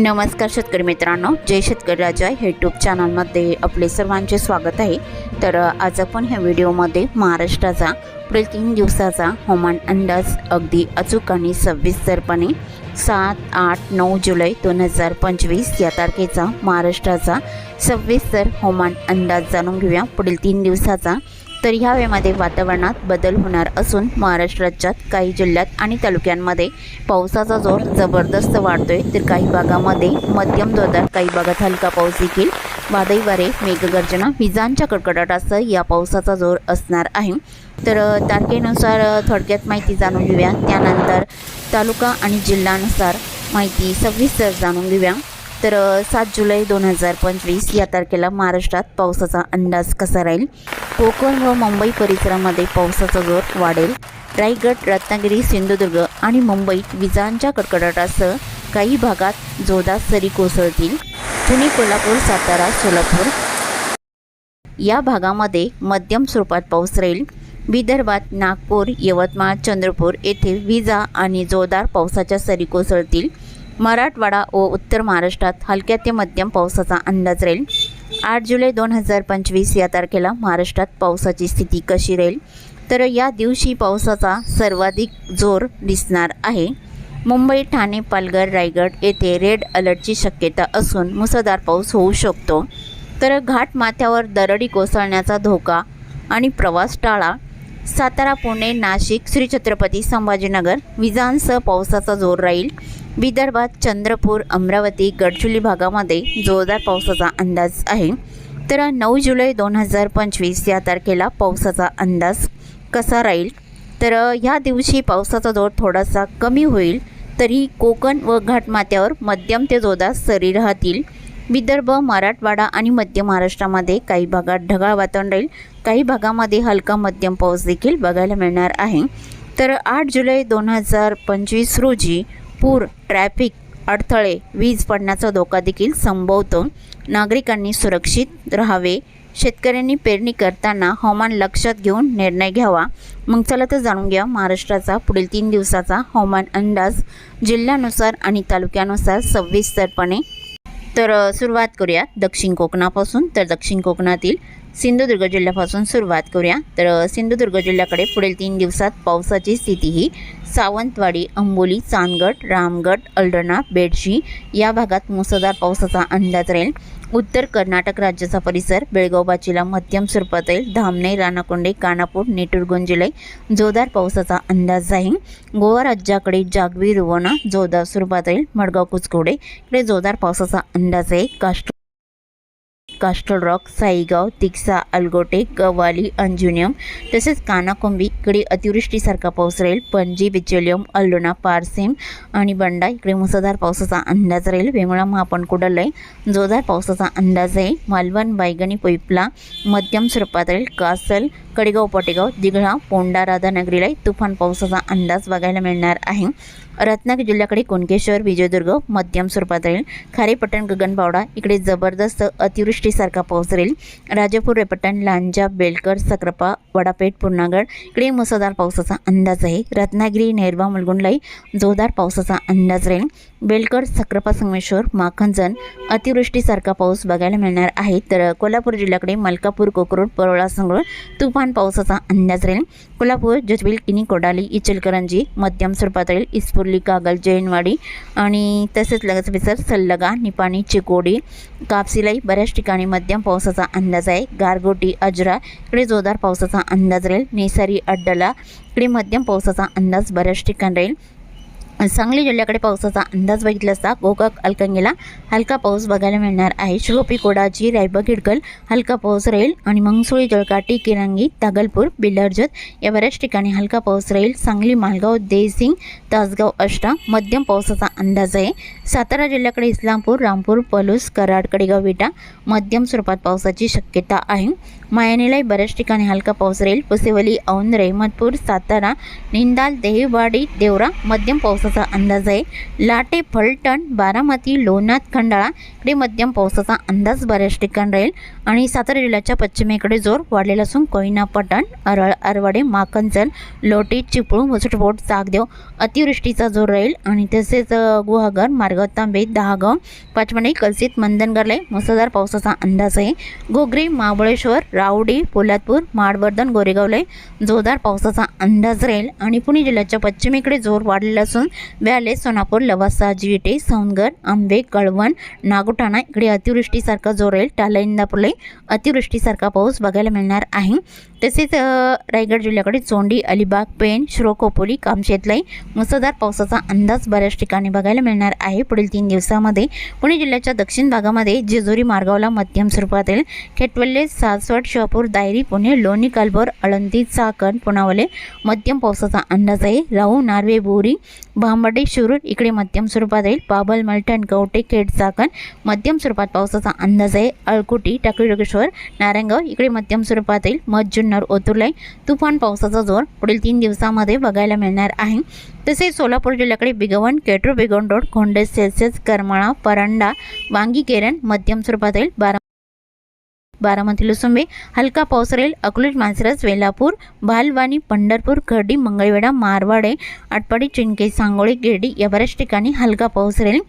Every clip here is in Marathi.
नमस्कार शेतकरी मित्रांनो जय शेतकरी राजा यूट्यूब चॅनलमध्ये आपले सर्वांचे स्वागत आहे. तर आज आपण ह्या व्हिडिओमध्ये महाराष्ट्राचा पुढील तीन दिवसाचा हवामान अंदाज अगदी अचूक आणि सविस्तरपणे सात आठ नऊ जुलै दोन हजार पंचवीस या तारखेचा महाराष्ट्राचा सविस्तर हवामान अंदाज जाणून घेऊया. पुढील तीन दिवसाचा तर ह्या वेळेमध्ये वातावरणात बदल होणार असून महाराष्ट्र राज्यात काही जिल्ह्यात आणि तालुक्यांमध्ये पावसाचा जोर जबरदस्त वाढतोय. तर काही भागामध्ये मध्यम जोरदार काही भागात हलका पाऊस देखील. वादळी वारे मेघगर्जना विजांच्या कडकडाटासह या पावसाचा जोर असणार आहे. तर तारखेनुसार थोडक्यात माहिती जाणून घेऊया. त्यानंतर तालुका आणि जिल्ह्यानुसार माहिती सविस्तर जाणून घेऊया. तर सात जुलै दोन हजार पंचवीस या तारखेला महाराष्ट्रात पावसाचा अंदाज कसा राहील? कोकण व मुंबई परिसरामध्ये पावसाचा जोर वाढेल. रायगड रत्नागिरी सिंधुदुर्ग आणि मुंबईत विजांच्या कडकडाटासह काही भागात जोरदार सरी कोसळतील. पुणे कोल्हापूर सातारा सोलापूर या भागामध्ये मध्यम स्वरूपात पाऊस राहील. विदर्भात नागपूर यवतमाळ चंद्रपूर येथे विजा आणि जोरदार पावसाच्या सरी कोसळतील. मराठवाडा व उत्तर महाराष्ट्रात हलक्या ते मध्यम पावसाचा अंदाज राहील. आठ जुलै दोन हजार पंचवीस या तारखेला महाराष्ट्रात पावसाची स्थिती कशी राहील? तर या दिवशी पावसाचा सर्वाधिक जोर दिसणार आहे. मुंबई ठाणे पालघर रायगड येथे रेड अलर्टची शक्यता असून मुसळधार पाऊस होऊ शकतो. तर घाट माथ्यावर दरडी कोसळण्याचा धोका आणि प्रवास टाळा. सातारा पुणे नाशिक श्री छत्रपती संभाजीनगर विजांसह पावसाचा जोर राहील. विदर्भात चंद्रपूर अमरावती गडचुली भागामध्ये जोरदार पावसाचा अंदाज आहे. तर नऊ जुलै दोन हजार पंचवीस या तारखेला पावसाचा अंदाज कसा राहील? तर ह्या दिवशी पावसाचा जोर थोडासा कमी होईल तरी कोकण व घाटमाथ्यावर मध्यम ते जोरदार सरी राहतील. विदर्भ मराठवाडा आणि मध्य महाराष्ट्रामध्ये काही भागात ढगाळ वातावरण राहील. काही भागामध्ये हलका मध्यम पाऊस देखील बघायला मिळणार आहे. तर आठ जुलै दोन हजार पंचवीस रोजी पूर ट्रॅफिक अडथळे वीज पडण्याचा धोका देखील संभवतो. नागरिकांनी सुरक्षित राहावे. शेतकऱ्यांनी पेरणी करताना हवामान लक्षात घेऊन निर्णय घ्यावा. मग चला तर जाणून घ्या महाराष्ट्राचा पुढील तीन दिवसाचा हवामान अंदाज. जिल्ह्यानुसार आणि तालुक्यानुसार सविस्तरपणे. तर सुरुवात करूया दक्षिण कोकणापासून. तर दक्षिण कोकणातील सिंधुदुर्ग जिल्ह्यापासून सुरुवात करूया. तर सिंधुदुर्ग जिल्ह्याकडे पुढील तीन दिवसात पावसाची स्थिती ही सावंतवाडी अंबोली चांदगड रामगड अल्डणा बेडशी या भागात मुसळधार पावसाचा अंदाज राहील. उत्तर कर्नाटक राज्याचा परिसर बेळगाव बाचीला मध्यम स्वरूपात येईल धामणे राणाकोंडे कानापूर नेटूर जिले जोरदार पावसाचा अंदाज आहे गोवा राज्याकडे जागवी रुवणा जोरदार स्वरूपात येईल मडगाव कुचकोडे इकडे जोरदार पावसाचा अंदाज आहे. काष्ट कास्टल रॉक साईगाव तिक्सा अलगोटे गवाली अंजुनियम तसेच कानाकोंबी इकडे अतिवृष्टीसारखा पाऊस राहील. पणजी बिचोलियम अल्लोना पारसेम आणि बंडा इकडे मुसळधार पावसाचा अंदाज राहील. वेंगुळा महापण कुडलय जोरदार पावसाचा अंदाज आहे. मालवण बायगणी पोईपला मध्यम स्वरूपात राहील. कासल कडेगाव पटेगाव दिघळा पोंडा राधानगरीला तुफान पावसाचा अंदाज बघायला मिळणार आहे. रत्नागिरी जिल्ह्याकडे कुणकेश्वर विजयदुर्ग मध्यम स्वरूपात राहील. खारेपट्टण गगनबावडा इकडे जबरदस्त अतिवृष्टीसारखा पाऊस राहील. राजापूर रेपट्टण लांजा बेलकर सक्रापा वडापेठ पुर्णागड इकडे मुसळधार पावसाचा अंदाज आहे. रत्नागिरी नेरवा मुलगुंडलाई जोरदार पावसाचा अंदाज राहील. बेलकर सक्रापा संगमेश्वर माखनजन अतिवृष्टीसारखा पाऊस बघायला मिळणार आहे. तर कोल्हापूर जिल्ह्याकडे मलकापूर कोकरूड परोळा संगळ तुफान पावसाचा अंदाज राहील. कोल्हापूर जजबिल किनी कोडाली इचलकरंजी मध्यम स्वरूपात राहील. इस्पुर्ली कागल जैनवाडी आणि तसेच लगेच विसर सल्लगा निपाणी चिकोडी कापसिलाई बऱ्याच ठिकाणी मध्यम पावसाचा अंदाज आहे. गारगोटी अजरा इकडे जोरदार पावसाचा अंदाज राहील. नेसारी अड्डला इकडे मध्यम पावसाचा अंदाज बऱ्याच ठिकाणी राहील. सांगली जिल्ह्याकडे पावसाचा अंदाज बघितला असता गोकाक अलकंगेला हलका पाऊस बघायला मिळणार आहे. शिरोपी कोडाची रायबा खिडकल हलका पाऊस राहील आणि मंगसुळी जळकाटी किरांगी तागलपूर बिल्लारजत या बऱ्याच ठिकाणी हलका पाऊस राहील. सांगली मालगाव देसिंग तासगाव अष्टा मध्यम पावसाचा अंदाज आहे. सातारा जिल्ह्याकडे इस्लामपूर रामपूर पलूस कराड कडेगाव विटा मध्यम स्वरूपात पावसाची शक्यता आहे. मायानेलाही बऱ्याच ठिकाणी हलका पाऊस राहील. पुसेवली औंध रेहमतपूर सातारा निंदाल देहवाडी देवरा मध्यम पावसाचा अंदाज आहे. लाटे फलटण बारामती लोणात खंडाळा इकडे मध्यम पावसाचा अंदाज बऱ्याच ठिकाणी राहील. आणि सातारा जिल्ह्याच्या पश्चिमेकडे जोर वाढलेला असून कोयना पटण अरळ अरवाडे माकंजन लोटी चिपळू मुसटबोट सागदेव अतिवृष्टीचा जोर राहील. आणि तसेच गुहागर मार्गाव तांबे दहागाव पाचमणी कलसित मंदनगरला मुसळधार पावसाचा अंदाज आहे. घोगरी महाबळेश्वर रावडी पोलादपूर माडवर्धन गोरेगावला. जोरदार पावसाचा अंदाज राहील आणि पुणे जिल्ह्याच्या पश्चिमेकडे जोर वाढलेला असून व्याले सोनापूर लवासा जिटे सौनगड आंबे कळवण नागोठाणा इकडे अतिवृष्टीसारखा जोर राहील. टाला इंदापूरला अतिवृष्टीसारखा पाऊस बघायला मिळणार आहे. तसेच रायगड जिल्ह्याकडे चोंडी अलिबाग पेण श्रोकोपोली कामशेतलाई मुसळधार पावसाचा अंदाज बऱ्याच ठिकाणी बघायला मिळणार आहे. पुढील तीन दिवसामध्ये पुणे जिल्ह्याच्या दक्षिण भागामध्ये जेजुरी मार्गावला मध्यम स्वरूपात येईल. खेटवल्ले सासवड शहापूर दायरी पुणे लोणी कालभोर अळंदी चाकण पुनावले मध्यम पावसाचा अंदाज आहे. राहू नार्वे बोरी भांबडे शिरूर इकडे मध्यम स्वरूपात येईल. बाबल मलठण गवटे खेड चाकण मध्यम स्वरूपात पावसाचा अंदाज आहे. अळकुटी टाकळी नारायणगाव इकडे मध्यम स्वरूपात येईल. मध जुन्नर ओतुर्लाई तुफान पावसाचा जोर पुढील तीन दिवसामध्ये बघायला मिळणार आहे. तसेच सोलापूर जिल्ह्याकडे बिगवण केटरू बिगवण रोड खोंडे सेल्सिअस करमाळा परांडा वांगी केरण मध्यम स्वरूपात येईल. बारा बारामती लुसुंबे हलका पाऊस राहील अकलूज मानसरस वेलापूर भालवानी पंढरपूर खर्डी मंगळवेढा मारवाडे आटपाडी चिंके सांगोळी गिरडी या बऱ्याच ठिकाणी हलका पाऊस राहील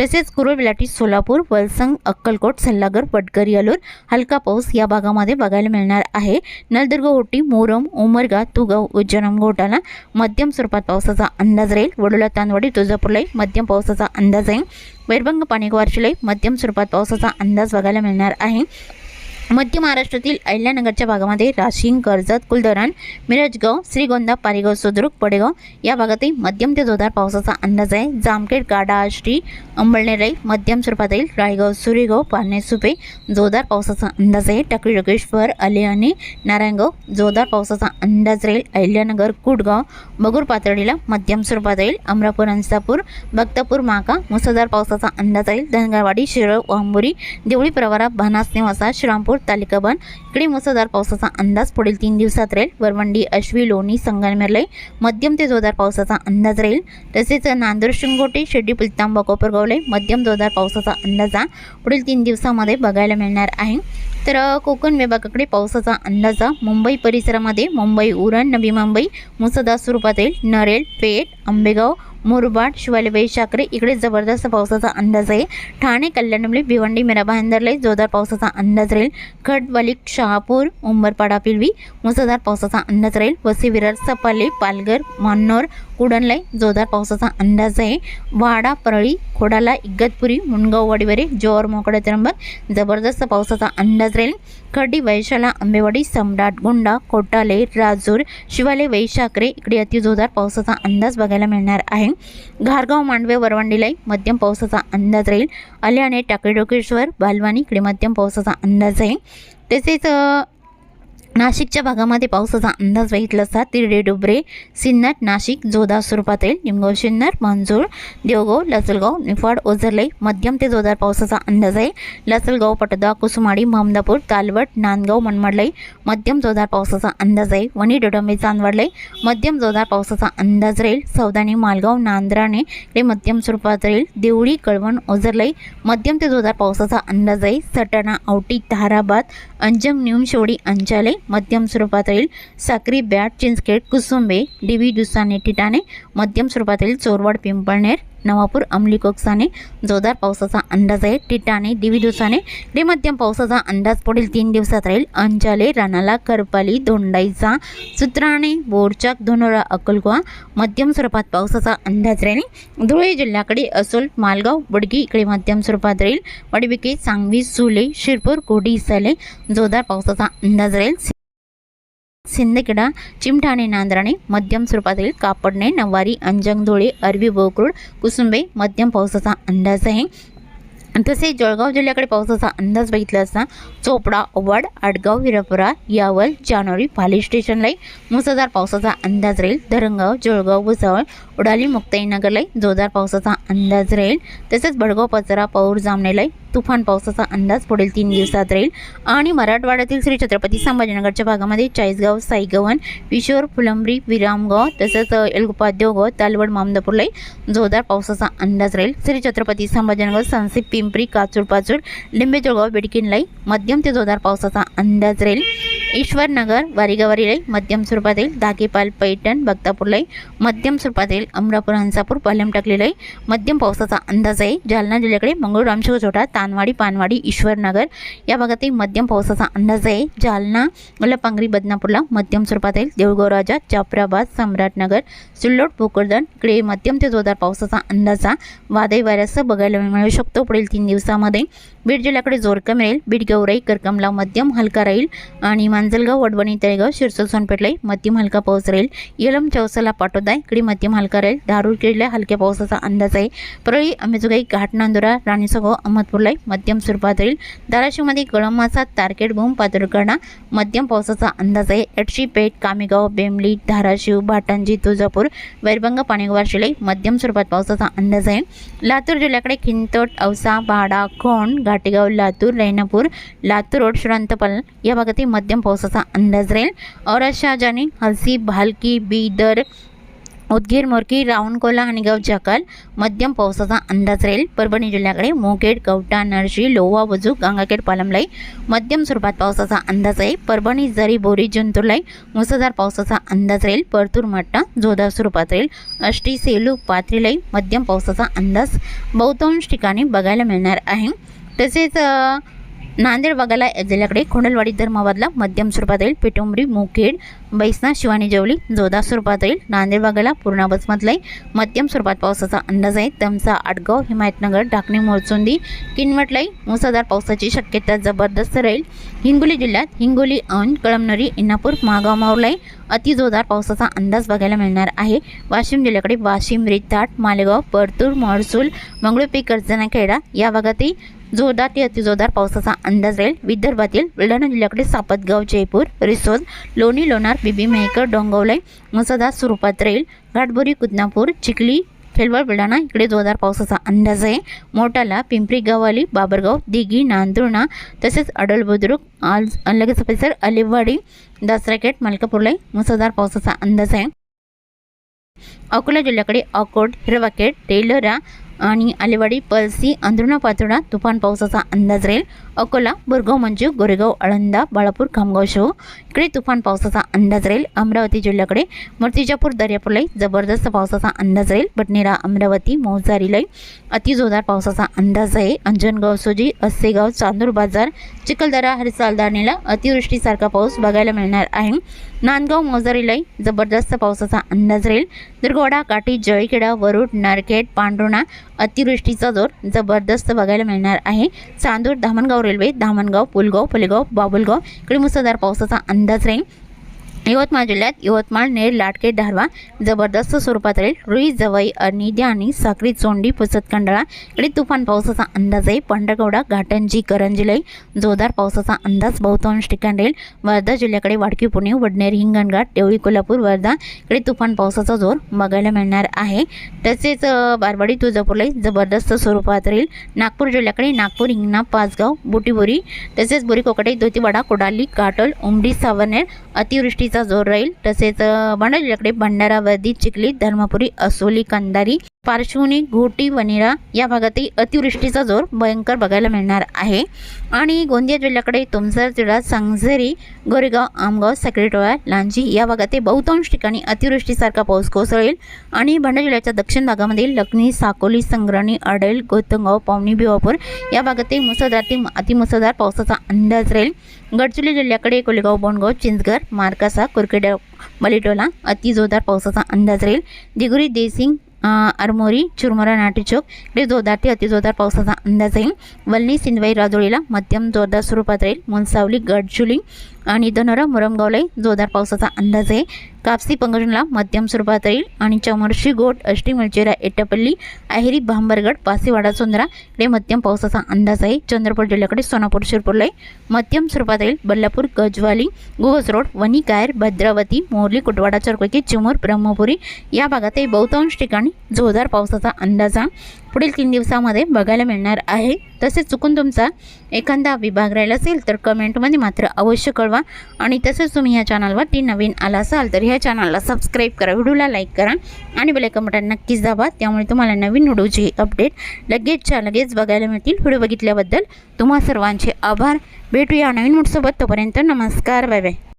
तसेच कुरुळ विलाटी सोलापूर वलसंग अक्कलकोट सल्लागर पटकरी अलूर हलका पाऊस या भागामध्ये बघायला मिळणार आहे. नलदुर्ग ओटी मोरम उमरगा तुगाव उज्जैनम घोटाला मध्यम स्वरूपात पावसाचा अंदाज राहील. वडोला तांदवाडी तुळजापूरलाही मध्यम पावसाचा अंदाज आहे. वैरभंग पाणेकवारशीलाही मध्यम स्वरूपात पावसाचा अंदाज बघायला मिळणार आहे. मध्य महाराष्ट्रातील अहिल्यानगरच्या भागामध्ये राशिंग कर्जत कुलधरण मिरजगाव श्रीगोंदा पारेगाव सुद्रुक पडेगाव या भागातही मध्यम ते जोरदार पावसाचा अंदाज आहे. जामखेड गाडा आष्टी अंबळनेराई मध्यम स्वरूपात येईल रायगाव सुरेगाव पारणे सुपे जोरदार पावसाचा अंदाज आहे. टाकळी योगेश्वर आणि नारायणगाव जोरदार पावसाचा अंदाज राहील. अहिल्यानगर कुडगाव बगूर पातळीला मध्यम स्वरूपात येईल अमरापूर अंसापूर भक्तपूर माका मुसळधार पावसाचा अंदाज राहील. धनगरवाडी शिरळ वांबुरी देवळी प्रवारा भानास निवासा श्रीरामपूर तालिकाबन इकडे मुसळधार पावसाचा अंदाज पुढील तीन दिवसात राहील. वरवंडी अश्वी लोणी संगमनेरलाई मध्यम ते जोरदार पावसाचा अंदाज राहील. तसेच नांदूर शिंगोटे शेड्डी पुलतांबा कोपरगावले मध्यम जोरदार पावसाचा अंदाज हा पुढील तीन दिवसामध्ये बघायला मिळणार आहे. तर कोकण विभागाकडे पावसाचा अंदाज मुंबई परिसरामध्ये मुंबई उरण नवी मुंबई मुसदा स्वरूपात येईल नरेल पेठ आंबेगाव मुरबाड शिवालेबाई शाकरे इकडे जबरदस्त पावसाचा अंदाज आहे. ठाणे कल्याणमली भिवंडी मीरा जोरदार पावसाचा अंदाज राहील. खडवली शहापूर उंबरपाडा पिलवी मुसळधार पावसाचा अंदाज राहील. वसी विरार सपाले पालघर मान्नोर कुडणलाई जोरदार पावसाचा अंदाज आहे. वाडा परळी खोडाला इगतपुरी मुनगाव वाडीवरे जोर मोकडे त्र्यंबक. जबरदस्त पावसाचा अंदाज राहील. खड्डी वैशाला आंबेवाडी सम्राट गोंडा कोटाले राजूर शिवाले वैशाकरे इकडे अति जोरदार पावसाचा अंदाज बघायला मिळणार आहे. घारगाव मांडवे वरवंडीलाई मध्यम पावसाचा अंदाज राहील. आल्याने टाकेडोकेश्वर बालवानी इकडे मध्यम पावसाचा अंदाज आहे. तसेच नाशिकच्या भागामध्ये पावसाचा अंदाज बघितला असता तिरडे डुबरे सिन्नर नाशिक जोधा स्वरूपात निमगाव सिन्नर मंजूर देवगाव लसलगाव निफाड ओझरलाई मध्यम ते जोरदार पावसाचा अंदाज आहे. लसलगाव पटदा कुसुमाडी महमदापूर तालवट नांदगाव मनमाडलाई मध्यम जोरदार पावसाचा अंदाज आहे. वणी डोडंबे चांदवडलाई मध्यम जोरदार पावसाचा अंदाज राहील. सौदाणी मालगाव नांद्राणे इकडे मध्यम स्वरूपात राहील. देवळी कळवण ओझरलाई मध्यम ते जोरदार पावसाचा अंदाज आहे. सटाणा औटी ताराबाद अंजम न्यूमशेवडी अंचाले मध्यम स्वरूपात राहील साक्री बॅट चिंचखेड कुसुंबे डिवी दुसाने टिटाणे मध्यम स्वरूपात राहील चोरवाड पिंपळनेर नवापूर अमली कोकसाने जोरदार पावसाचा अंदाज आहे. टिटाणे दिवी दुसाने इकडे मध्यम पावसाचा अंदाज पुढील तीन दिवसात राहील. अंजाले रानाला करपाली धोंडाईचा सुत्राणे बोरचाक धोनोरा अक्कलकोवा मध्यम स्वरूपात पावसाचा अंदाज राहील. धुळे जिल्ह्याकडे असोल मालगाव बडगी इकडे मध्यम स्वरूपात राहील. वडबिके सांगवी सुले शिरपूर कोडी इसाले जोरदार पावसाचा अंदाज राहील. सिंदखेडा चिमठाणे नांदराणे मध्यम स्वरूपातील कापडणे नवारी अंजंग धुळे अरबी बोकरूड कुसुंबे मध्यम पावसाचा अंदाज आहे तसेच जळगाव जिल्ह्याकडे पावसाचा अंदाज बघितला असता चोपडा ओवाड आडगाव हिरापुरा यावल जानोरी पाली स्टेशनलाही मुसळधार पावसाचा अंदाज राहील धरणगाव जळगाव भुसावळ उडाली मुक्ताईनगरलाही जोरदार पावसाचा अंदाज राहील तसेच बडगाव पचरा पौर जामनेलाही तुफान पावसाचा अंदाज पुढील तीन दिवसात राहील. आणि मराठवाड्यातील श्री छत्रपती संभाजीनगरच्या भागामध्ये चाळीसगाव साईगव्हाण विशोर फुलंब्री विरामगाव तसंच अ, तालवड मामदापूरलाही जोरदार पावसाचा अंदाज राहील. श्री छत्रपती संभाजीनगर सांसी पिंपरी काचूर पाचूर लिंबे जळगाव मध्यम ते जोरदार पावसाचा अंदाज राहील. ईश्वरनगर वारीगावारी लई मध्यम स्वरूपात येईल दागेपाल पैठण बक्तापूरलाई मध्यम स्वरूपात येईल अमरापूर हंसापूर पालम टाकलेलं आहे मध्यम पावसाचा अंदाज आहे जालना जिल्ह्याकडे मंगळूर रामशिव जोटा तानवाडी पानवाडी ईश्वरनगर या भागातही मध्यम पावसाचा अंदाज आहे जालना लपांगरी बदनापूरला मध्यम स्वरूपात येईल देऊळगाव राजा जाफराबाद सम्राटनगर सिल्लोड भोकरदन इकडे मध्यम ते जोरदार पावसाचा अंदाजा वादळी वाऱ्यासह बघायला मिळू शकतो पुढील तीन दिवसामध्ये बीड जिल्ह्याकडे जोर कमी राहील बीड गौराई करकमला मध्यम हलका राहील आणि मांजलगाव वडवणी तळेगाव शिरसोल सोनपेठलाही मध्यम हलका पाऊस राहील येलम चौसाला पाटोदा इकडे मध्यम हलका राहील धारूर किडल्या हलक्या पावसाचा अंदाज आहे. परळी अंबेजोगाई घाट नांदुरा राणीसगाव अहमदपूरलाई मध्यम स्वरूपात राहील धाराशिवमध्ये कळमाचा तारकेट भूम पातुरकडा मध्यम पावसाचा अंदाज आहे. एटशी पेठ कामेगाव बेमली धाराशिव भाटांजी तुळजापूर वैरभंग पाणीगवार शिलाई मध्यम स्वरूपात पावसाचा अंदाज आहे. लातूर जिल्ह्याकडे खिंतोट औसा भाडा खोंड घाटेगाव लातूर रैनापूर लातूर रोड श्रांतपाल या भागातील मध्यम पावसाचा अंदाज राहील. औरत शहाजानी हलसी भालकी बीदर उदगीर मोरकी रावणकोला आणि गाव जाकाल मध्यम पावसाचा अंदाज राहील. परभणी जिल्ह्याकडे मोकेड कवटा नरशी लोवा वजू गंगाखेड पालमलाई मध्यम स्वरूपात पावसाचा अंदाज आहे. परभणी जरी बोरी जंतुरलाई मुसळधार पावसाचा अंदाज राहील. परतूर मट्टा जोरदार स्वरूपात राहील. अष्टी सेलू पाथरीलाई मध्यम पावसाचा अंदाज बहुतांश ठिकाणी बघायला मिळणार आहे. तसेच अ, नांदेड बघायला जिल्ह्याकडे खोंडलवाडी धर्माबादला मध्यम स्वरूपात येईल पिटुंबरी मुखेड बैसना शिवानी जेवली जोधा स्वरूपात येईल नांदेड भागाला पूर्णा बसमधलाही मध्यम स्वरूपात पावसाचा अंदाज आहे. तमसा आटगाव हिमायतनगर डाकणी मोरचुंदी किनवटलाई मुसळधार पावसाची शक्यता जबरदस्त राहील. हिंगोली जिल्ह्यात हिंगोली औंध कळमनरी इंनापूर महागाव मावलाई अतिजोरदार पावसाचा अंदाज बघायला मिळणार आहे. वाशिम जिल्ह्याकडे वाशिम रिताट मालेगाव परतूर महसूल मंगळुपी कर्जनाखेडा या भागातही जोरदार ते अतिजोरदार पावसाचा अंदाज राहील. विदर्भातील बुलढाणा जिल्ह्याकडे सापतगाव जयपूर रिसोद लोणी लोणार बिबी मेहकर डोंगवलाई मुसळधार स्वरूपात राहील. घाटबोरी कुदनापूर चिखली खेलवड बुलढाणा इकडे जोरदार पावसाचा अंदाज आहे. मोठाला पिंपरी गव्हाली बाबरगाव दिघी नांदुर्णा तसेच अडल बुद्रुक आज लगेच परिसर अलिवाडी दसराकेट मलकापूरलाई मुसळधार पावसाचा अंदाज आहे. अकोला जिल्ह्याकडे अकोट हिरवाकेट टेलरा आणि आलेवाडी पलसी अंधरुणा पातोडा तुफान पावसाचा अंदाज राहील. अकोला बुरगाव मंजू गोरेगाव आळंदा बाळापूर खामगाव शो इकडे तुफान पावसाचा अंदाज राहील अमरावती जिल्ह्याकडे. मूर्तिजापूर दर्यापूरलाही जबरदस्त पावसाचा अंदाज राहील बटनेरा अमरावती मोजारीलाई अतिजोरदार पावसाचा अंदाज आहे अंजनगाव सोजी अस्सेगाव चांदूर बाजार चिखलदरा हरिसालदारणीला अतिवृष्टीसारखा पाऊस बघायला मिळणार आहे. नांदगाव मोजारीलाई जबरदस्त पावसाचा अंदाज राहील. दुर्गवाडा काठी जळखेडा वरुड नारखेड पांढरुणा अतिवृष्टीचा जोर जबरदस्त बघायला मिळणार आहे. चांदूर धामणगाव रेल्वे धामणगाव पुलगाव फुलेगाव बाबुलगाव. इकडे मुसळधार पावसाचा अंदाज राहील. यवतमाळ जिल्ह्यात यवतमाळ नेर लाटके धारवा जबरदस्त स्वरूपात राहील. रुई जवई अनिद्या आणि साक्री चोंडी पुसत कंडाळा इकडे तुफान पावसाचा अंदाज आहे पंढरगौडा घाटंजी करंजीलाई जोरदार पावसाचा अंदाज बहुतांश ठिकाणी राहील. वर्धा जिल्ह्याकडे वाडकी पुणे वडनेर हिंगणघाट देवळी कोल्हापूर वर्धा इकडे तुफान पावसाचा जोर बघायला मिळणार आहे. तसेच बारवाडी तुळजापूरलाही जबरदस्त स्वरूपात राहील. नागपूर जिल्ह्याकडे नागपूर हिंगणा पाचगाव बुटीबोरी तसेच बोरी कोकटे धोतीवाडा कोडाली काटोल उमडी सावरनेर अतिवृष्टीचा जोर राहील. तसेच अ, भंडारा भंडारा वर्दी चिखली धर्मपुरी असोली कंदारी पार्श्वनी घोटी वनिरा या भागातही अतिवृष्टीचा जोर भयंकर बघायला मिळणार आहे. आणि गोंदिया जिल्ह्याकडे तुमसर जिल्हा सांगझरी गोरेगाव आमगाव सेक्रेटोळा लांजी या भागातही बहुतांश ठिकाणी अतिवृष्टीसारखा पाऊस कोसळेल. आणि भंडारा जिल्ह्याच्या दक्षिण भागामध्ये लखनी साकोली संग्राणी अडेल गोतंगाव पावणी भिवापूर या भागातही मुसळधार ते अतिमुसळधार पावसाचा अंदाज राहील. गडचिरोली जिल्ह्याकडे कोलेगाव बोंडगाव चिंचघर मार्कासा कुरकेड्या बलिटोला अति जोरदार पावसाचा अंदाज राहील. दिगुरी देसिंग आरमोरी चुरमुरा नाटेचौक इकडे जोरदार ते अतिजोरदार पावसाचा अंदाज आहे. वल्ली सिंदवाई राजोळीला मध्यम जोरदार स्वरूपात राहील. मुनसावली गडचुली आणि धनोरा मुरमगावलाही जोरदार पावसाचा अंदाज आहे. कापसी पंगजनला मध्यम स्वरूपात राहील. आणि चमर्शी गोट अष्टी मलचेरा एटापल्ली आहेरी भांबरगड पासेवाडा सुंदरा इकडे मध्यम पावसाचा अंदाज आहे. चंद्रपूर जिल्ह्याकडे सोनापूर शिरपूरलाही मध्यम स्वरूपात राहील बल्लापूर गजवाली गुगस रोड वणी कायर भद्रावती मोरली कुटवाडा चरकोकी चिमूर ब्रह्मपुरी या भागातही बहुतांश ठिकाणी ठिकाणी जोरदार पावसाचा अंदाजा पुढील तीन दिवसामध्ये बघायला मिळणार आहे. तसेच चुकून तुमचा एखादा विभाग राहिला असेल तर कमेंटमध्ये मात्र अवश्य कळवा. आणि तसेच तुम्ही या चॅनलवरती नवीन आला असाल तर ह्या चॅनलला सबस्क्राईब करा व्हिडिओला लाईक करा आणि बेलायकन बटन नक्कीच दाबा. त्यामुळे तुम्हाला नवीन व्हिडिओची अपडेट लगेचच्या लगेच बघायला मिळतील. व्हिडिओ बघितल्याबद्दल तुम्हा सर्वांचे आभार. भेटूया नवीन मुठसोबत तोपर्यंत नमस्कार. Bye bye.